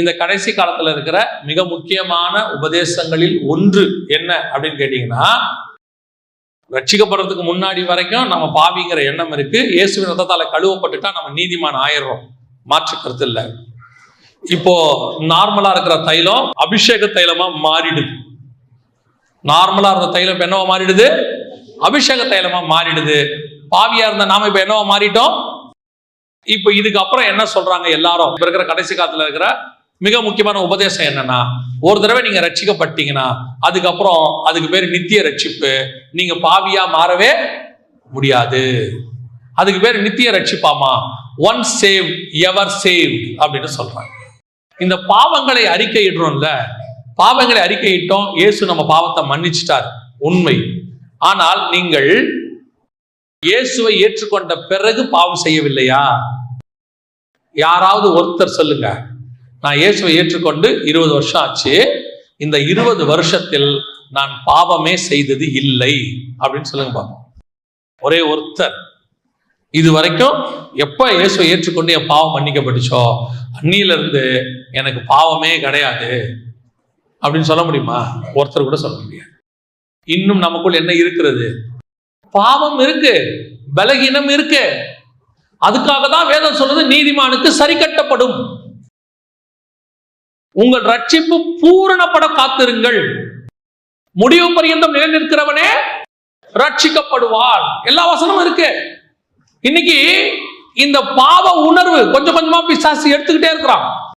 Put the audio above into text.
இந்த கடைசி காலத்துல இருக்கிற மிக முக்கியமான உபதேசங்களில் ஒன்று என்ன அப்படின்னு கேட்டீங்கன்னா ரட்சிக்கப்படுறதுக்கு முன்னாடி வரைக்கும் நம்ம பாவிங்கிற எண்ணம் இருக்கு. இயேசுவின் ரத்தத்தால கழுவப்பட்டுட்டா நம்ம நீதிமான் ஆயிடுறோம். மாற்று கருத்து இல்லை. இப்போ நார்மலா இருக்கிற தைலம் அபிஷேக தைலமா மாறிடுது. நார்மலா இருந்த தைலம் இப்ப என்னவா மாறிடுது? அபிஷேக தைலமா மாறிடுது. பாவியா இருந்த நாம இப்ப என்னவா மாறிட்டோம்? இப்போ இதுக்கு அப்புறம் என்ன சொல்றாங்க எல்லாரும்? இப்ப இருக்கிற கடைசி காலத்துல இருக்கிற மிக முக்கியமான உபதேசம் என்னன்னா ஒரு தடவை நீங்க ரட்சிக்கப்பட்டீங்கன்னா அதுக்கப்புறம் அதுக்கு பேர் நித்திய ரட்சிப்பு. நீங்க பாவியா மாறவே முடியாது. அதுக்கு பேர் நித்திய ரட்சிப்பாமா? ஒன் சேவ் எவர் சேவ் அப்படின்னு சொல்றாங்க. இந்த பாவங்களை அறிக்கையிடுறோம்ல பாவங்களை அறிக்கையிட்டோம் இயேசு நம்ம பாவத்தை மன்னிச்சிட்டார். உண்மை. ஆனால் நீங்கள் இயேசுவை ஏற்றுக்கொண்ட பிறகு பாவம் செய்யவில்லையா? யாராவது ஒருத்தர் சொல்லுங்க. நான் இயேசுவை ஏற்றுக்கொண்டு இருபது வருஷம் ஆச்சு. இந்த இருபது வருஷத்தில் நான் பாவமே செய்தது இல்லை. அப்படின்னு சொல்லுங்க பாப்போம். ஒரே ஒருத்தர். இது வரைக்கும் எப்ப இயேசுவை ஏற்றுக்கொண்டு என் பாவம் மன்னிக்கப்பட்டுச்சோ அன்னியில எனக்கு பாவமே கிடையாது. அப்படின்னு சொல்ல முடியுமா? ஒருத்தர் கூட சொல்ல முடியாது. இன்னும் நமக்குள் என்ன இருக்கிறது? பாவம் இருக்கு. பலகீனம் இருக்கு. அதுக்காக தான் வேதம் சொல்றது நீதிமானுக்கு சரி கட்டப்படும். உங்கள் ரட்சிப்பு பூரணப்பட காத்திருங்கள். முடிவு பரியந்தம் நிலைநிற்கிறவனே ரட்சிக்கப்படுவார். எல்லா வசனமும் இருக்கு. இன்னைக்கு இந்த பாவ உணர்வு கொஞ்சம் கொஞ்சமா பிசாசு எடுத்துக்கிட்டே இருக்கிறான்.